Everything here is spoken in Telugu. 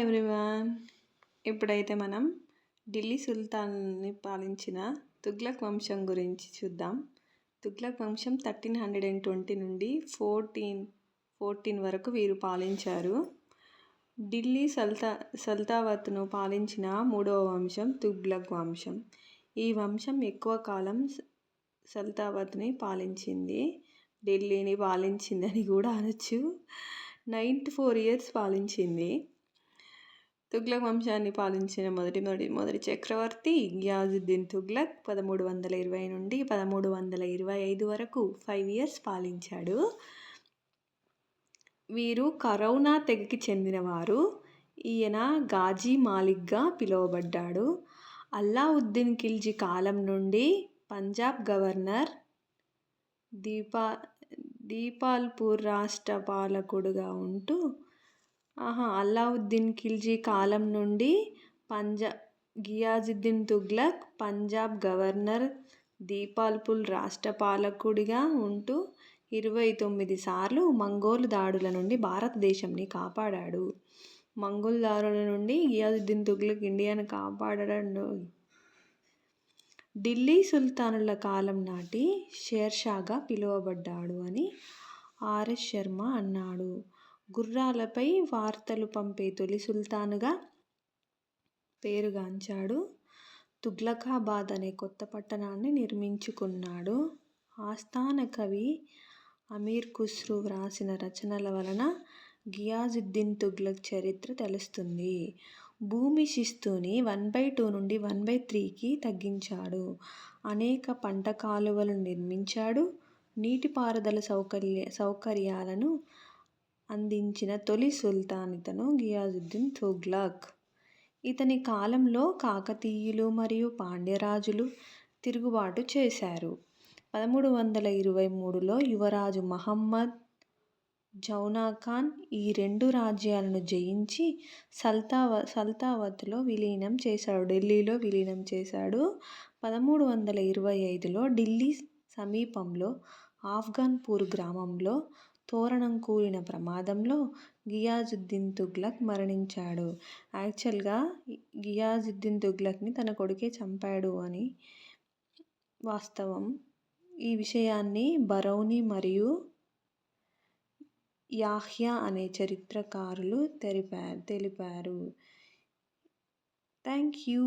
ఎవ్రీవన్ ఇప్పుడైతే మనం ఢిల్లీ సుల్తాన్ని పాలించిన తుగ్లక్ వంశం గురించి చూద్దాం. తుగ్లక్ వంశం థర్టీన్ హండ్రెడ్ అండ్ ట్వంటీ నుండి ఫోర్టీన్ ఫోర్టీన్ వరకు వీరు పాలించారు. ఢిల్లీ సల్తా సల్తావత్ను పాలించిన మూడవ వంశం తుగ్లక్ వంశం. ఈ వంశం ఎక్కువ కాలం సల్తావత్ని పాలించింది. ఢిల్లీని పాలించిందని కూడా అనొచ్చు. నైంటీ ఫోర్ ఇయర్స్ పాలించింది. తుగ్లక్ వంశాన్ని పాలించిన మొదటి మొదటి మొదటి చక్రవర్తి గియాజుద్దీన్ తుగ్లక్ పదమూడు వందల ఇరవై నుండి పదమూడు వందల ఇరవై ఐదు వరకు ఫైవ్ ఇయర్స్ పాలించాడు. వీరు కరౌనా తెగకి చెందినవారు. ఈయన గాజీ మాలిక్గా పిలువబడ్డాడు. అల్లావుద్దీన్ ఖిల్జీ కాలం నుండి పంజాబ్ గవర్నర్ దీపా దీపాల్పూర్ రాష్ట్ర పాలకుడుగా ఉంటూ ఆహా అల్లావుద్దీన్ ఖిల్జీ కాలం నుండి పంజా గియాజుద్దీన్ తుగ్లక్ పంజాబ్ గవర్నర్ దీపాల్పుల్ రాష్ట్ర పాలకుడిగా ఉంటూ ఇరవై తొమ్మిది సార్లు మంగోలు దాడుల నుండి భారతదేశంని కాపాడాడు. మంగోల్ దాడుల నుండి గియాజుద్దీన్ తుగ్లక్ ఇండియాను కాపాడాడు ఢిల్లీ సుల్తానుల కాలం నాటి షేర్షాగా పిలువబడ్డాడు అని ఆర్ఎస్ శర్మ అన్నాడు. గుర్రాలపై వార్తలు పంపే తొలి సుల్తానుగా పేరుగాంచాడు. తుగ్లకాబాద్ అనే కొత్త పట్టణాన్ని నిర్మించుకున్నాడు. ఆస్థాన కవి అమీర్ ఖుస్రు వ్రాసిన రచనల వలన గియాజుద్దీన్ తుగ్లక్ చరిత్ర తెలుస్తుంది. భూమి శిస్తుని వన్ బై టూ నుండి వన్ బై త్రీకి తగ్గించాడు. అనేక పంట కాలువలు నిర్మించాడు. నీటిపారుదల సౌకర్య సౌకర్యాలను అందించిన తొలి సుల్తాన్ ఇతను గియాజుద్దీన్ తుగ్లక్. ఇతని కాలంలో కాకతీయులు మరియు పాండ్యరాజులు తిరుగుబాటు చేశారు. పదమూడు వందల ఇరవై మూడులో యువరాజు మహమ్మద్ జౌనా ఖాన్ ఈ రెండు రాజ్యాలను జయించి సల్తావ సల్తావత్లో విలీనం చేశాడు ఢిల్లీలో విలీనం చేశాడు. పదమూడు వందల ఇరవై ఐదులో ఢిల్లీ సమీపంలో ఆఫ్ఘన్పూర్ గ్రామంలో తోరణం కూలిన ప్రమాదంలో గియాజుద్దీన్ తుగ్లక్ మరణించాడు. యాక్చువల్గా గియాజుద్దీన్ తుగ్లక్ని తన కొడుకే చంపాడు అని వాస్తవం. ఈ విషయాన్ని బరౌని మరియు యాహ్యా అనే చరిత్రకారులు తెలిపారు తెలిపారు. Thank you